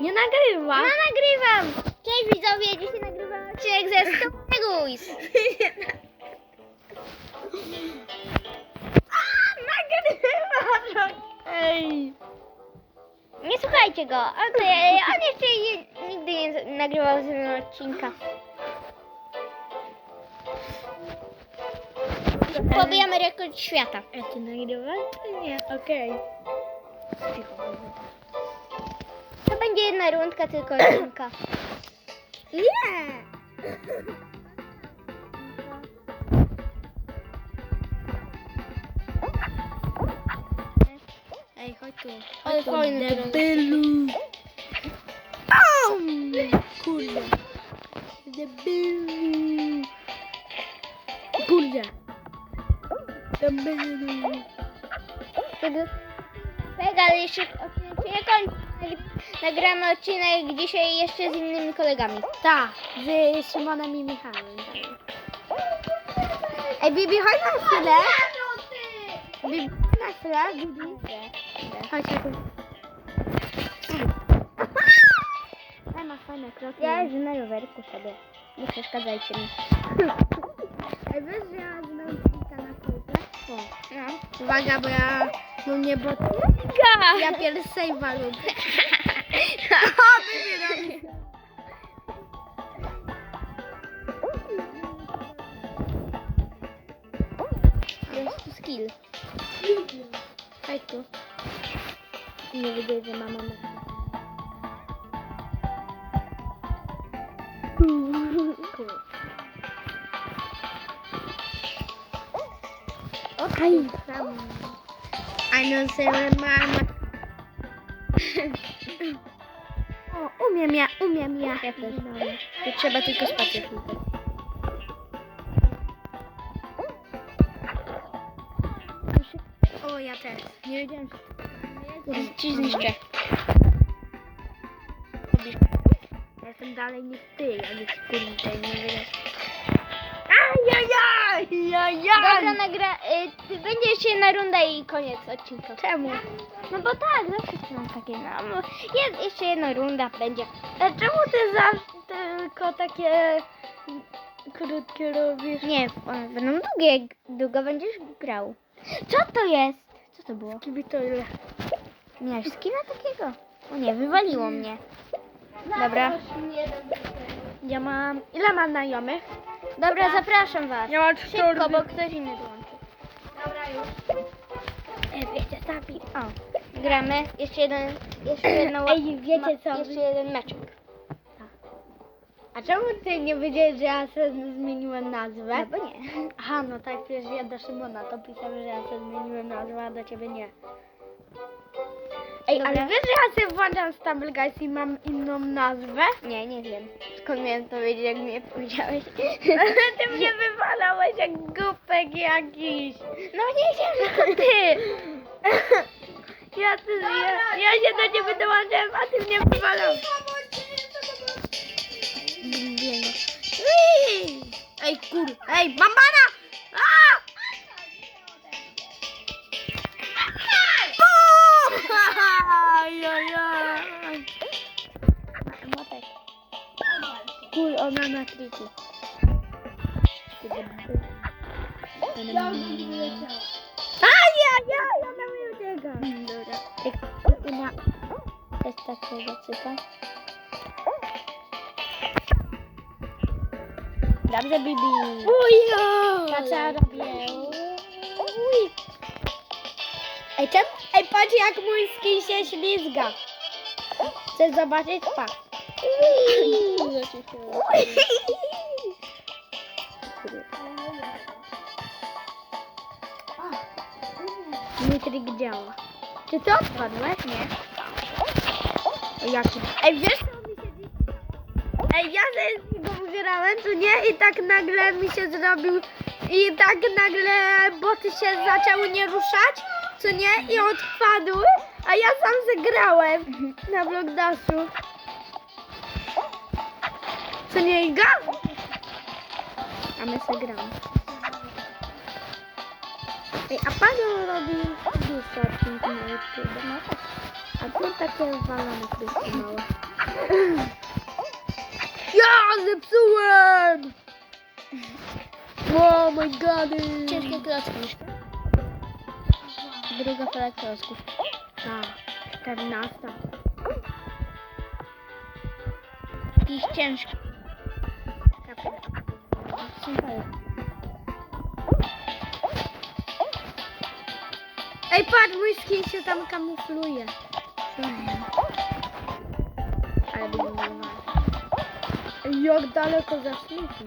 Nie nagrywa. No nagrywam! Cześć widzowie, dzisiaj nagrywam odcinek ze Stoneguys. Nagrywa! Ej! Nie słuchajcie go, on, to, on jeszcze nie, nigdy nie nagrywał ze mną odcinka. Pobijamy rekord świata. A ty nagrywasz? Nie, okej. To będzie jedna rundka, tylko odcinka. Nie! Ej, chodź tu. Ale fajny Debilu! Kurde. Debilu! Kurde. Debilu. Kiedy... Tak, ale jeszcze nie kończy. Nagramy odcinek dzisiaj jeszcze z innymi kolegami. Tak, z Szymonem i Michałem. Ej, Bibi, chodź na chwilę. Bibi, na chwilę. Bibi. Chodź tu. Ej, masz fajne kroki. Ja jeżdżę na rowerku sobie. Nie przeszkadzajcie mi. Ej, wiesz, że ja znam kilka na kółkę? No. Uwaga, bo ja... No nie, bo... Ja pierwszej walut. O, Bibi robi. Jest tu skill. Chodź tu. Nie widzę, że mama ma. Okej. I know say mama. O, umiem ja, umiem ja. Ja też. Tu trzeba tylko spację klikać. O, ja też. Nie wiedziałem, że Ci zniszczę. Ja jestem dalej niż ty, ja nie kurde, nie wiem. Ajajaj, Dobra, nagra... Y, będzie jeszcze jedna runda i koniec odcinka. Czemu? No bo tak, zawsze mam takie... No, jest jeszcze jedna runda będzie. A czemu ty zawsze tylko takie krótkie robisz? Nie, one będą długie, jak długo będziesz grał. Co to jest? Co to było? Kibi to ile? Miałeś skina takiego? O nie, wywaliło mnie. Dobra. Ja mam... Ile mam znajomych? Dobra, zapraszam was. Ja mam Szybko, bo ktoś inny dołączy. Dobra, już. E, wiecie, tabi. O, gramy. Jeszcze jeden, jeszcze jedno... Ej, wiecie co? Jeszcze jeden meczek. A czemu ty nie wiedziałeś, że ja sobie zmieniłem nazwę? No bo nie. Aha, no tak, przecież ja do Szymona to pisałem, że ja sobie zmieniłem nazwę, a do ciebie nie. Ej, ale wiesz, że ja sobie włączam Stumble Guys i mam inną nazwę? Nie, nie wiem. Skąd miałem to wiedzieć, jak mi je powiedziałeś? ty mnie wywalałeś jak głupek jakiś. No nie wiem, że to ty. Ja, ty, ja, ja się do ciebie dołączyłem, a ty mnie wywalał. Ej, kur... Ej, bambana! Ajajaj. Motek. Kur, ona na triki. Ajajaj, ona mi ucieka. Dobra. Jak na też takiego cyka. Dobrze, Bibi. Ujo! Patrz, co ja robię. Ej, patrz jak mój skin się ślizga. Chcesz zobaczyć? Pa. Mój trik działa. Czy ty odpadłeś? Nie. Jaki? Ej, wiesz co mi się. Ej, ja z niego ugrałem, co nie? I tak nagle mi się zrobił... I tak nagle boty się zaczęły nie ruszać, co nie? I odpadły, a ja sam zagrałem na Blockdashu. Co nie, Iga? A my se gramy. Ej, a Paweł robi dużo odcinków na YouTube. A tu takie walone krótkie małe. Ja zepsułem! Oh my god! Ciężkie klocki. Druga fala klocków. Tak, 14. Jakiś ciężki. Ej, patrz, mój skin się tam kamufluje. Ale. Ej, Jak daleko zaszliśmy.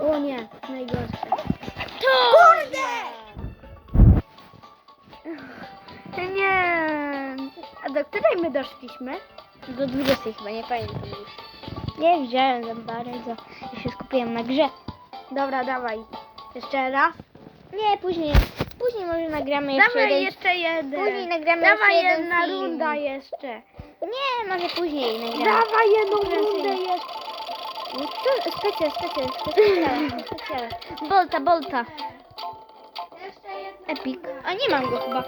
O nie, najgorsze. To! Nie. A do której my doszliśmy? Do 20 chyba, nie pamiętam już. Nie widziałem za bardzo. Ja się skupiłem na grze. Dobra, dawaj. Jeszcze raz. Nie, później. Później może nagramy jeszcze Dawaj jeden. jeszcze jeden. Później nagramy Dawaj jeszcze jeden jedna film. runda jeszcze. Nie, może później nagramy. Dawaj jedną rundę jeszcze. No to specjal, specjal, specjal, specjal. Bolta, bolta. Epic. A nie mam go chyba.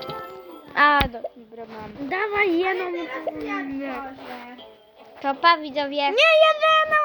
A, dobra, mam. Dawaj jedną rundę. To pa widzowie. Nie jedyną,